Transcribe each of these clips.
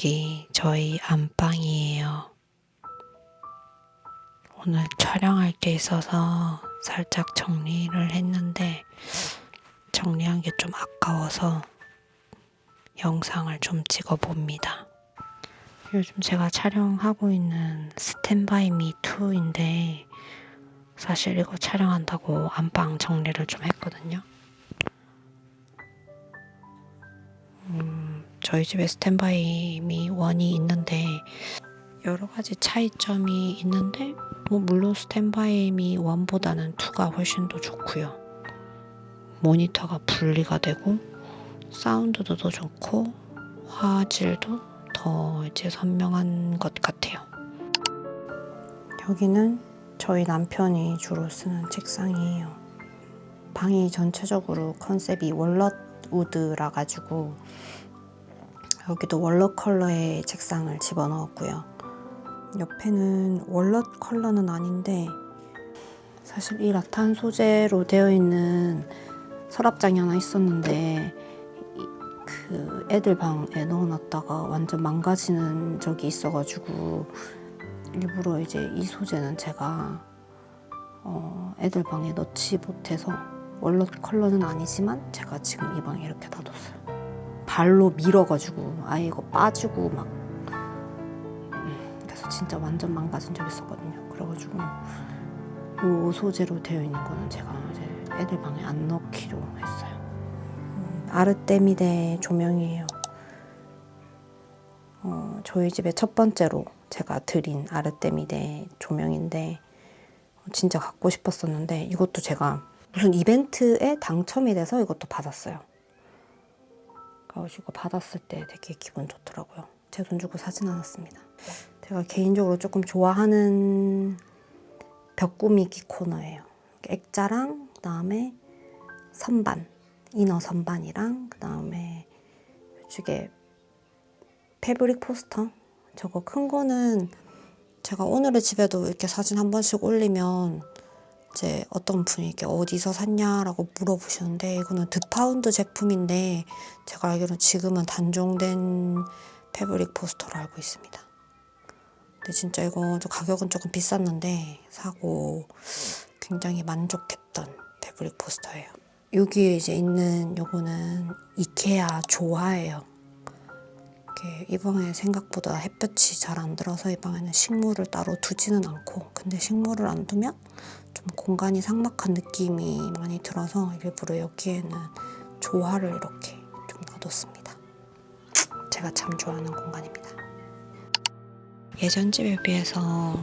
여기 저희 안방이에요. 오늘 촬영할 게 있어서 살짝 정리를 했는데 정리한 게 좀 아까워서 영상을 좀 찍어 봅니다. 요즘 제가 촬영하고 있는 스탠바이 미 2인데 사실 이거 촬영한다고 안방 정리를 좀 했거든요. 음, 저희 집에 스탠바이 미 1이 있는데 여러 가지 차이점이 있는데 뭐 물론 스탠바이 미 1보다는 2가 훨씬 더 좋고요. 모니터가 분리가 되고 사운드도 더 좋고 화질도 더 이제 선명한 것 같아요. 여기는 저희 남편이 주로 쓰는 책상이에요. 방이 전체적으로 컨셉이 월넛 우드라 가지고 여기도 월넛 컬러의 책상을 집어넣었고요. 옆에는 월넛 컬러는 아닌데 사실 이 라탄 소재로 되어 있는 서랍장이 하나 있었는데 이- 그 애들 방에 넣어놨다가 완전 망가지는 적이 있어가지고 일부러 이제 이 소재는 제가 어, 애들 방에 넣지 못해서 월넛 컬러는 아니지만 제가 지금 이 방에 이렇게 놔뒀어요. 발로 밀어가지고 아예 이거 빠지고 막 음, 그래서 진짜 완전 망가진 적 있었거든요. 그래가지고 이 소재로 되어 있는 거는 제가 이제 애들 방에 안 넣기로 했어요. 음, 아르테미데 조명이에요. 어, 저희 집에 첫 번째로 제가 드린 아르테미데 조명인데 진짜 갖고 싶었었는데 이것도 제가 무슨 이벤트에 당첨이 돼서 이것도 받았어요. 그래가지고 받았을 때 되게 기분 좋더라고요. 제 돈 주고 사진 않았습니다. 제가 개인적으로 조금 좋아하는 벽 꾸미기 코너예요. 액자랑 그다음에 선반, 이너 선반이랑 그다음에 이쪽에 패브릭 포스터 저거 큰 거는 제가 오늘의 집에도 이렇게 사진 한 번씩 올리면 이제 어떤 분이 이렇게 어디서 샀냐라고 물어보시는데 이거는 드파운드 제품인데 제가 알기로는 지금은 단종된 패브릭 포스터로 알고 있습니다. 근데 진짜 이거 좀 가격은 조금 비쌌는데 사고 굉장히 만족했던 패브릭 포스터예요. 여기에 이제 있는 요거는 이케아 조화예요. 이 방에 생각보다 햇볕이 잘 안 들어서 이 방에는 식물을 따로 두지는 않고 근데 식물을 안 두면 좀 공간이 삭막한 느낌이 많이 들어서 일부러 여기에는 조화를 이렇게 좀 놔뒀습니다. 제가 참 좋아하는 공간입니다. 예전 집에 비해서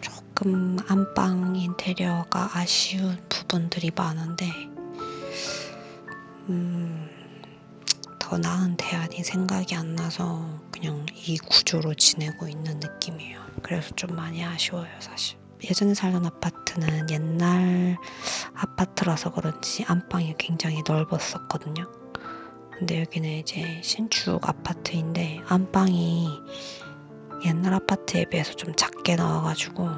조금 안방 인테리어가 아쉬운 부분들이 많은데 음, 더 나은 대안이 생각이 안 나서 그냥 이 구조로 지내고 있는 느낌이에요. 그래서 좀 많이 아쉬워요, 사실. 예전에 살던 아파트는 옛날 아파트라서 그런지 안방이 굉장히 넓었었거든요. 근데 여기는 이제 신축 아파트인데 안방이 옛날 아파트에 비해서 좀 작게 나와가지고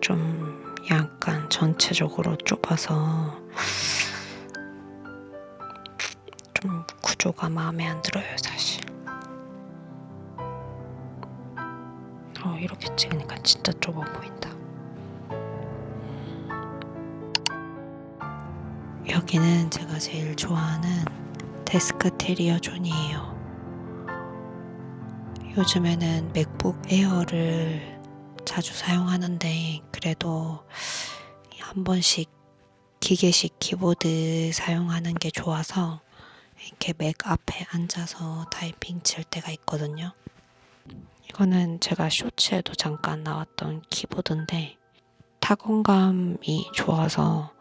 좀 약간 전체적으로 좁아서 좀 구조가 마음에 안 들어요, 사실. 이렇게 찍으니까 진짜 좁아 보인다. 여기는 제가 제일 좋아하는 데스크 테리어 존이에요. 요즘에는 맥북 에어를 자주 사용하는데 그래도 한 번씩 기계식 키보드 사용하는 게 좋아서 이렇게 맥 앞에 앉아서 타이핑 칠 때가 있거든요. 이거는 제가 쇼츠에도 잠깐 나왔던 키보드인데 타건감이 좋아서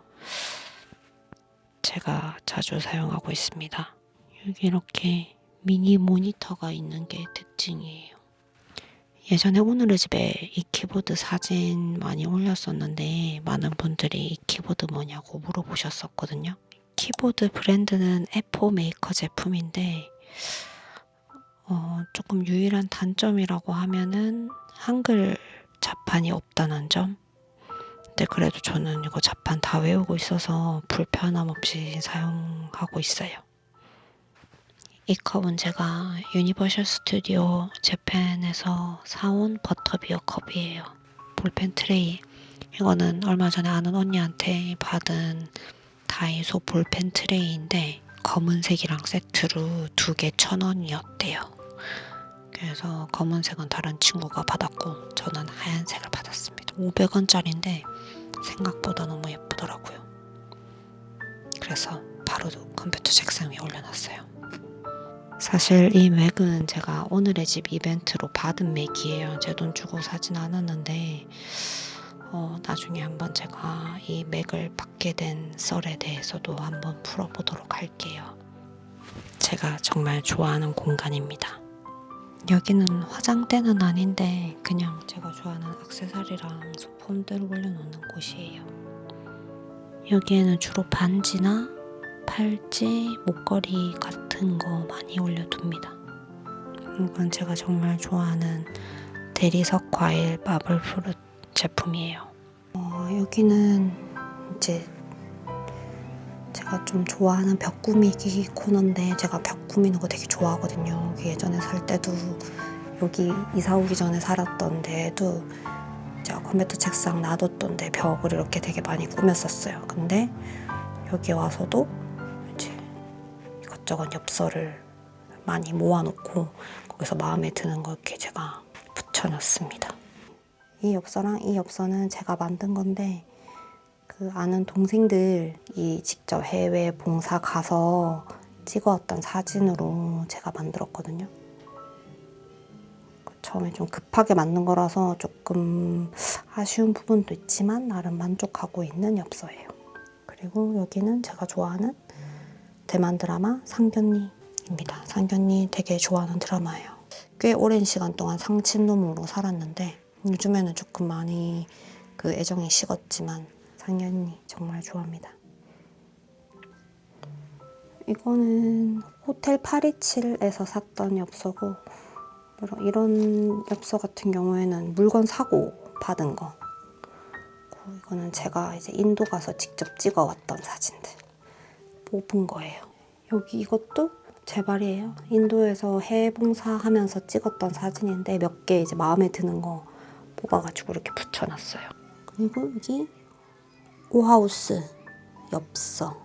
제가 자주 사용하고 있습니다. 여기 이렇게 미니 모니터가 있는 게 특징이에요. 예전에 오늘의 집에 이 키보드 사진 많이 올렸었는데 많은 분들이 이 키보드 뭐냐고 물어보셨었거든요. 키보드 브랜드는 에포 메이커 제품인데 어, 조금 유일한 단점이라고 하면은 한글 자판이 없다는 점. 근데 그래도 저는 이거 자판 다 외우고 있어서 불편함 없이 사용하고 있어요. 이 컵은 제가 유니버셜 스튜디오 재팬에서 사온 버터비어 컵이에요. 볼펜 트레이. 이거는 얼마 전에 아는 언니한테 받은 다이소 볼펜 트레이인데 검은색이랑 세트로 두 개 천 원이었대요. 그래서 검은색은 다른 친구가 받았고 저는 하얀색을 받았습니다. 500원짜리인데 생각보다 너무 예쁘더라고요. 그래서 바로 컴퓨터 책상 위에 올려놨어요. 사실 이 맥은 제가 오늘의 집 이벤트로 받은 맥이에요. 제 돈 주고 사진 않았는데 어, 나중에 한번 제가 이 맥을 받게 된 썰에 대해서도 한번 풀어보도록 할게요. 제가 정말 좋아하는 공간입니다. 여기는 화장대는 아닌데 그냥 제가 좋아하는 액세서리랑 소품들을 올려놓는 곳이에요. 여기에는 주로 반지나 팔찌, 목걸이 같은 거 많이 올려둡니다. 이건 제가 정말 좋아하는 대리석 과일 마블 프루트 제품이에요. 어, 여기는 이제 제가 좀 좋아하는 벽 꾸미기 코너인데 제가 벽 꾸미는 거 되게 좋아하거든요. 예전에 살 때도 여기 이사 오기 전에 살았던 데에도 제가 컴퓨터 책상 놔뒀던 데 벽을 이렇게 되게 많이 꾸몄었어요. 근데 여기 와서도 이제 이것저것 엽서를 많이 모아놓고 거기서 마음에 드는 거 이렇게 제가 붙여놨습니다. 이 엽서랑 이 엽서는 제가 만든 건데 그 아는 동생들이 직접 해외 봉사 가서 찍어왔던 사진으로 제가 만들었거든요. 처음에 좀 급하게 만든 거라서 조금 아쉬운 부분도 있지만 나름 만족하고 있는 엽서예요. 그리고 여기는 제가 좋아하는 대만 드라마 상견니입니다. 상견니 되게 좋아하는 드라마예요. 꽤 오랜 시간 동안 상친놈으로 살았는데 요즘에는 조금 많이 그 애정이 식었지만 상견니 정말 좋아합니다. 이거는 호텔 827에서 샀던 엽서고 이런- 엽서 같은 경우에는 물건 사고 받은 거. 이거는 제가 이제 인도 가서 직접 찍어왔던 사진들 뽑은 거예요. 여기 이것도 제 발이에요. 인도에서 해외 봉사하면서 찍었던 사진인데 몇 개 이제 마음에 드는 거 뽑아가지고 이렇게 붙여놨어요. 그리고 여기 오하우스 엽서.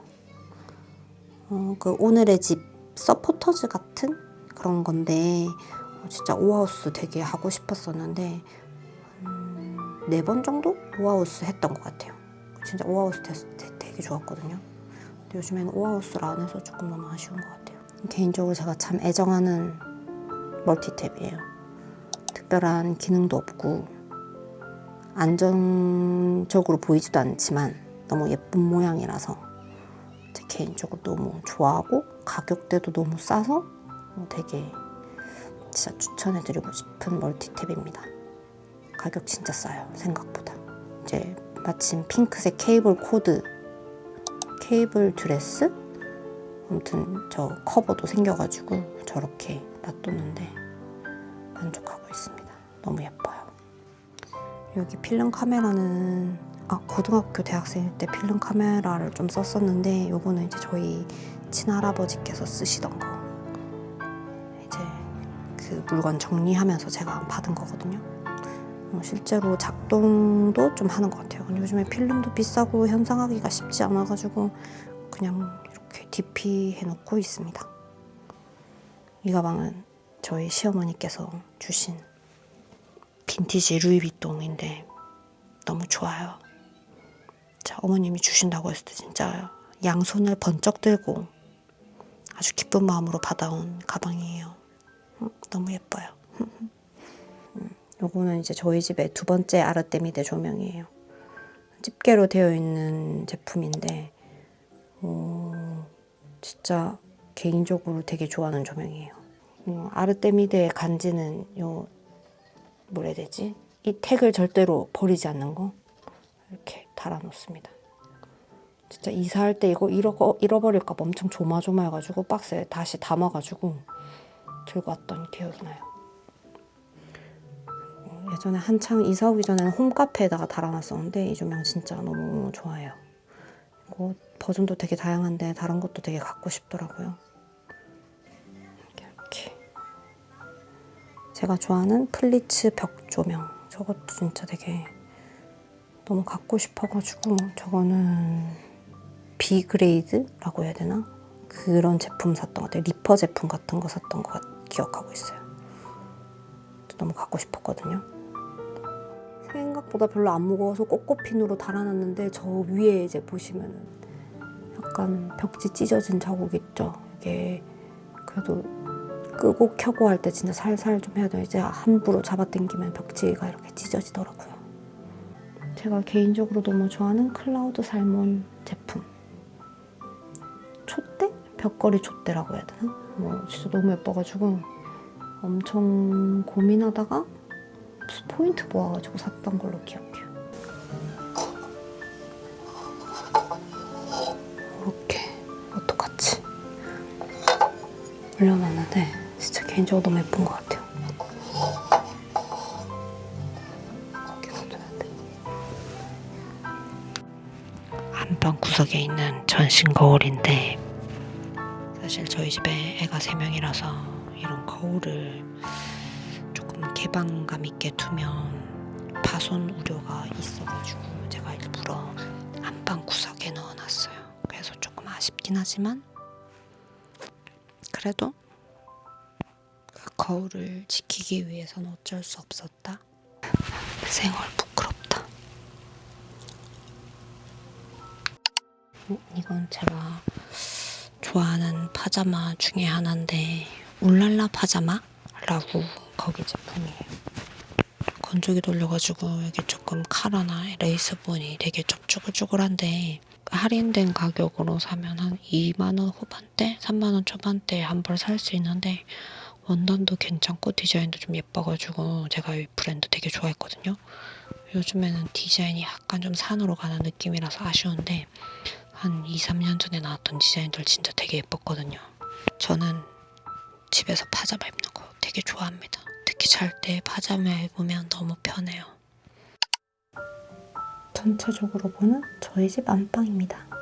어, 그 오늘의 집 서포터즈 같은 그런 건데 어, 진짜 오하우스 되게 하고 싶었었는데 음, 네번 정도 오하우스 했던 것 같아요. 진짜 오하우스 때 되게 좋았거든요. 근데 요즘에는 오하우스를 안 해서 조금 너무 아쉬운 것 같아요. 개인적으로 제가 참 애정하는 멀티탭이에요. 특별한 기능도 없고 안정적으로 보이지도 않지만 너무 예쁜 모양이라서 제 개인적으로 너무 좋아하고 가격대도 너무 싸서 되게 진짜 추천해드리고 싶은 멀티탭입니다. 가격 진짜 싸요 생각보다. 이제 마침 핑크색 케이블 코드 케이블 드레스 아무튼 저 커버도 생겨가지고 저렇게 놔뒀는데 만족하고 있습니다. 너무 예뻐요. 여기 필름 카메라는 아 고등학교 대학생일 때 필름 카메라를 좀 썼었는데 요거는 이제 저희 친할아버지께서 쓰시던 거 이제 그 물건 정리하면서 제가 받은 거거든요. 어, 실제로 작동도 좀 하는 것 같아요. 요즘에 필름도 비싸고 현상하기가 쉽지 않아가지고 그냥 이렇게 DP 해놓고 있습니다. 이 가방은 저희 시어머니께서 주신 빈티지 루이비통인데 너무 좋아요. 자, 어머님이 주신다고 했을 때 진짜 양손을 번쩍 들고 아주 기쁜 마음으로 받아온 가방이에요. 음, 너무 예뻐요. 음, 요거는 이제 저희 집의 두 번째 아르테미데 조명이에요. 집게로 되어 있는 제품인데, 어, 진짜 개인적으로 되게 좋아하는 조명이에요. 어, 아르테미데의 간지는 요 뭐라 해야 되지? 이 택을 절대로 버리지 않는 거 이렇게 달아놓습니다. 진짜 이사할 때 이거 잃어, 잃어버릴까 봐 엄청 조마조마해가지고 박스에 다시 담아가지고 들고 왔던 기억이 나요. 어, 예전에 한창 이사 오기 전에는 홈카페에다가 달아놨었는데 이 조명 진짜 너무 좋아해요. 이거 버전도 되게 다양한데 다른 것도 되게 갖고 싶더라고요. 제가 좋아하는 플리츠 벽 조명. 저것도 진짜 되게 너무 갖고 싶어가지고 저거는 B 그레이드라고 해야 되나? 그런 제품 샀던 것 같아요. 리퍼 제품 같은 거 샀던 거 같- 기억하고 있어요. 너무 갖고 싶었거든요. 생각보다 별로 안 무거워서 꼬꼬핀으로 달아놨는데 저 위에 이제 보시면은 약간 벽지 찢어진 자국 있죠. 이게 그래도 끄고 켜고 할 때 진짜 살살 좀 해야 돼요. 이제 함부로 잡아당기면 벽지가 이렇게 찢어지더라고요. 제가 개인적으로 너무 좋아하는 클라우드 살몬 제품. 촛대? 벽걸이 촛대라고 해야 되나? 뭐 진짜 너무 예뻐가지고 엄청 고민하다가 포인트 모아가지고 샀던 걸로 기억해요. 이렇게 이것도 같이 올려놨는데 개인적으로 너무 예쁜 것 같아요. 안방 구석에 있는 전신 거울인데 사실 저희 집에 애가 세 명이라서 이런 거울을 조금 개방감 있게 두면 파손 우려가 있어가지고 제가 일부러 안방 구석에 넣어놨어요. 그래서 조금 아쉽긴 하지만 그래도 그 거울을 지키기 위해서는 어쩔 수 없었다. 생얼 부끄럽다. 어, 이건 제가 좋아하는 파자마 중에 하나인데 울랄라 파자마라고 거기 제품이에요. 건조기 돌려가지고 여기 조금 카라나 레이스 부분이 되게 좀 쭈글쭈글한데 할인된 가격으로 사면 한 2만 원 후반대, 3만 원 초반대 한벌 살 수 있는데 원단도 괜찮고 디자인도 좀 예뻐가지고 제가 이 브랜드 되게 좋아했거든요. 요즘에는 디자인이 약간 좀 산으로 가는 느낌이라서 아쉬운데 한 2, 3년 전에 나왔던 디자인들 진짜 되게 예뻤거든요. 저는 집에서 파자마 입는 거 되게 좋아합니다. 특히 잘 때 파자마 입으면 너무 편해요. 전체적으로 보는 저희 집 안방입니다.